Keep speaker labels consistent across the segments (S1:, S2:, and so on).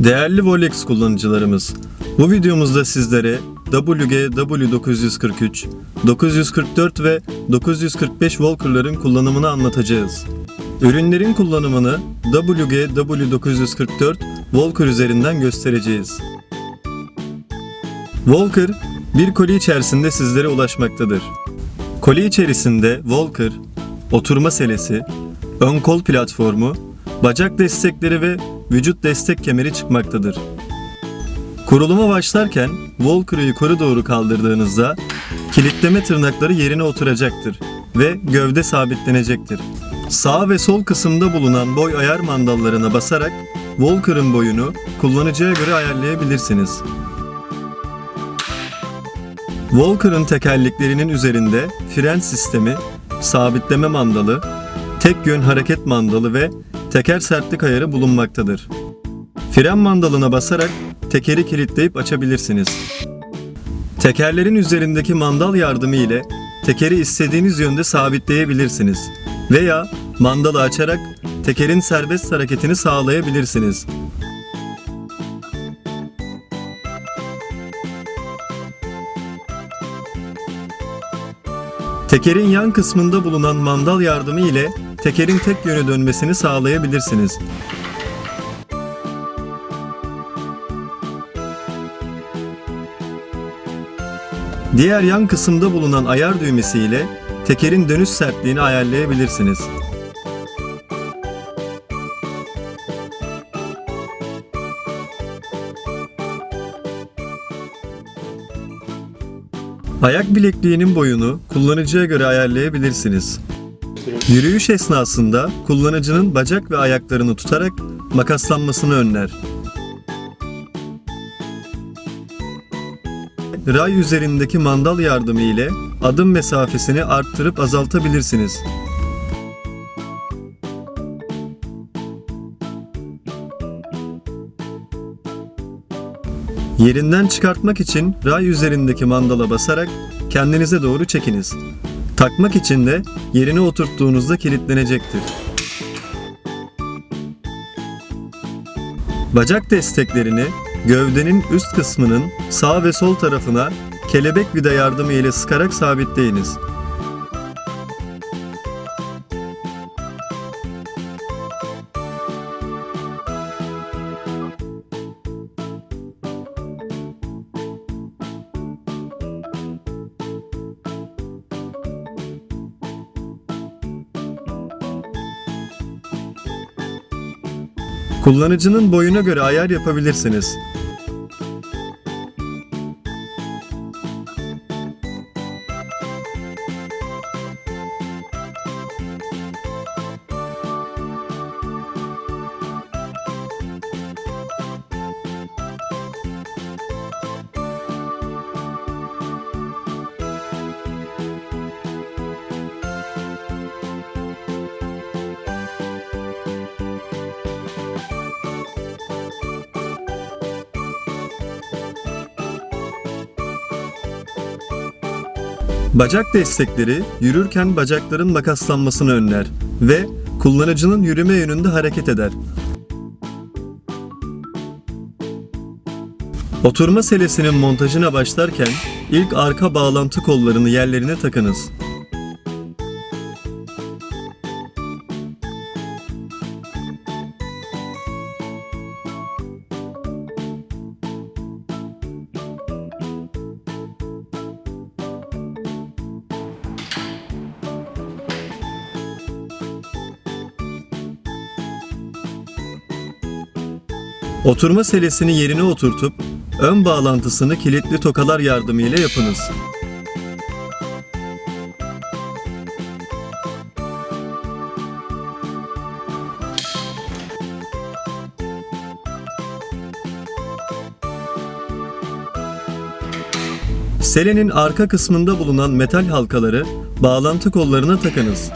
S1: Değerli Volex kullanıcılarımız, bu videomuzda sizlere WGW943, 944 ve 945 Walker'ların kullanımını anlatacağız. Ürünlerin kullanımını WGW944 Walker üzerinden göstereceğiz. Walker, bir koli içerisinde sizlere ulaşmaktadır. Koli içerisinde Walker, oturma selesi, ön kol platformu, bacak destekleri ve vücut destek kemeri çıkmaktadır. Kuruluma başlarken Walker'ı yukarı doğru kaldırdığınızda kilitleme tırnakları yerine oturacaktır ve gövde sabitlenecektir. Sağ ve sol kısımda bulunan boy ayar mandallarına basarak Walker'ın boyunu kullanıcıya göre ayarlayabilirsiniz. Walker'ın tekerleklerinin üzerinde fren sistemi, sabitleme mandalı, tek yön hareket mandalı ve teker sertlik ayarı bulunmaktadır. Fren mandalına basarak tekeri kilitleyip açabilirsiniz. Tekerlerin üzerindeki mandal yardımı ile tekeri istediğiniz yönde sabitleyebilirsiniz veya mandalı açarak tekerin serbest hareketini sağlayabilirsiniz. Tekerin yan kısmında bulunan mandal yardımı ile tekerin tek yöne dönmesini sağlayabilirsiniz. Diğer yan kısımda bulunan ayar düğmesi ile tekerin dönüş sertliğini ayarlayabilirsiniz. Ayak bilekliğinin boyunu kullanıcıya göre ayarlayabilirsiniz. Yürüyüş esnasında kullanıcının bacak ve ayaklarını tutarak makaslanmasını önler. Ray üzerindeki mandal yardımı ile adım mesafesini arttırıp azaltabilirsiniz. Yerinden çıkartmak için ray üzerindeki mandala basarak kendinize doğru çekiniz. Takmak için de yerine oturttuğunuzda kilitlenecektir. Bacak desteklerini gövdenin üst kısmının sağ ve sol tarafına kelebek vida yardımı ile sıkarak sabitleyiniz. Kullanıcının boyuna göre ayar yapabilirsiniz. Bacak destekleri yürürken bacakların makaslanmasını önler ve kullanıcının yürüme yönünde hareket eder. Oturma selesinin montajına başlarken ilk arka bağlantı kollarını yerlerine takınız. Oturma selesini yerine oturtup ön bağlantısını kilitli tokalar yardımıyla yapınız. Selenin arka kısmında bulunan metal halkaları bağlantı kollarına takınız.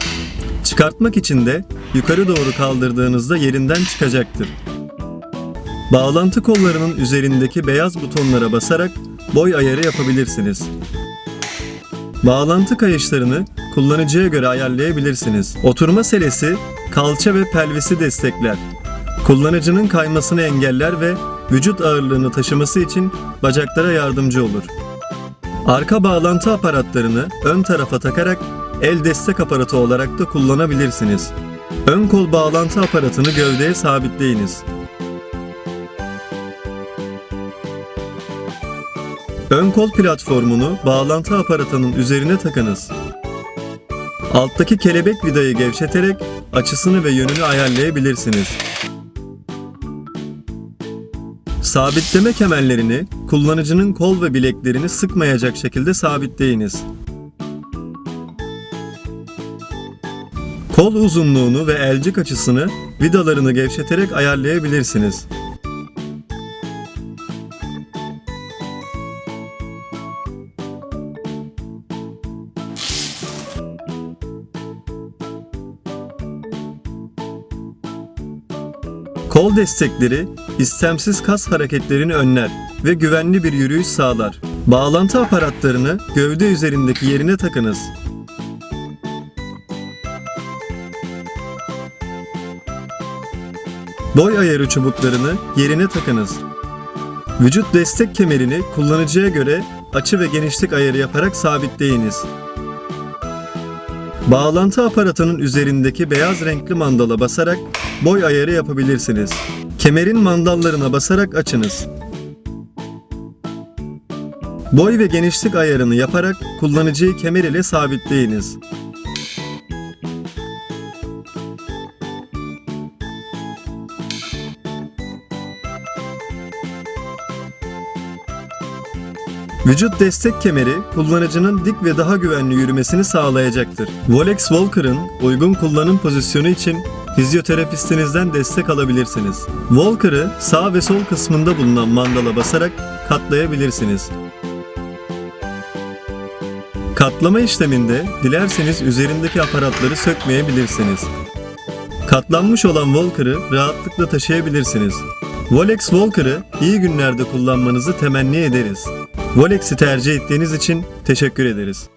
S1: Çıkartmak için de yukarı doğru kaldırdığınızda yerinden çıkacaktır. Bağlantı kollarının üzerindeki beyaz butonlara basarak boy ayarı yapabilirsiniz. Bağlantı kayışlarını kullanıcıya göre ayarlayabilirsiniz. Oturma selesi kalça ve pelvisi destekler. Kullanıcının kaymasını engeller ve vücut ağırlığını taşıması için bacaklara yardımcı olur. Arka bağlantı aparatlarını ön tarafa takarak el destek aparatı olarak da kullanabilirsiniz. Ön kol bağlantı aparatını gövdeye sabitleyiniz. Ön kol platformunu bağlantı aparatının üzerine takınız. Alttaki kelebek vidayı gevşeterek açısını ve yönünü ayarlayabilirsiniz. Sabitleme kemerlerini kullanıcının kol ve bileklerini sıkmayacak şekilde sabitleyiniz. Kol uzunluğunu ve elcik açısını vidalarını gevşeterek ayarlayabilirsiniz. Kol destekleri istemsiz kas hareketlerini önler ve güvenli bir yürüyüş sağlar. Bağlantı aparatlarını gövde üzerindeki yerine takınız. Boy ayarı çubuklarını yerine takınız. Vücut destek kemerini kullanıcıya göre açı ve genişlik ayarı yaparak sabitleyiniz. Bağlantı aparatının üzerindeki beyaz renkli mandala basarak boy ayarı yapabilirsiniz. Kemerin mandallarına basarak açınız. Boy ve genişlik ayarını yaparak kullanıcıyı kemer ile sabitleyiniz. Vücut destek kemeri kullanıcının dik ve daha güvenli yürümesini sağlayacaktır. Volex Walker'ın uygun kullanım pozisyonu için fizyoterapistinizden destek alabilirsiniz. Walker'ı sağ ve sol kısmında bulunan mandala basarak katlayabilirsiniz. Katlama işleminde dilerseniz üzerindeki aparatları sökmeyebilirsiniz. Katlanmış olan Walker'ı rahatlıkla taşıyabilirsiniz. Volex Walker'ı iyi günlerde kullanmanızı temenni ederiz. Volex'i tercih ettiğiniz için teşekkür ederiz.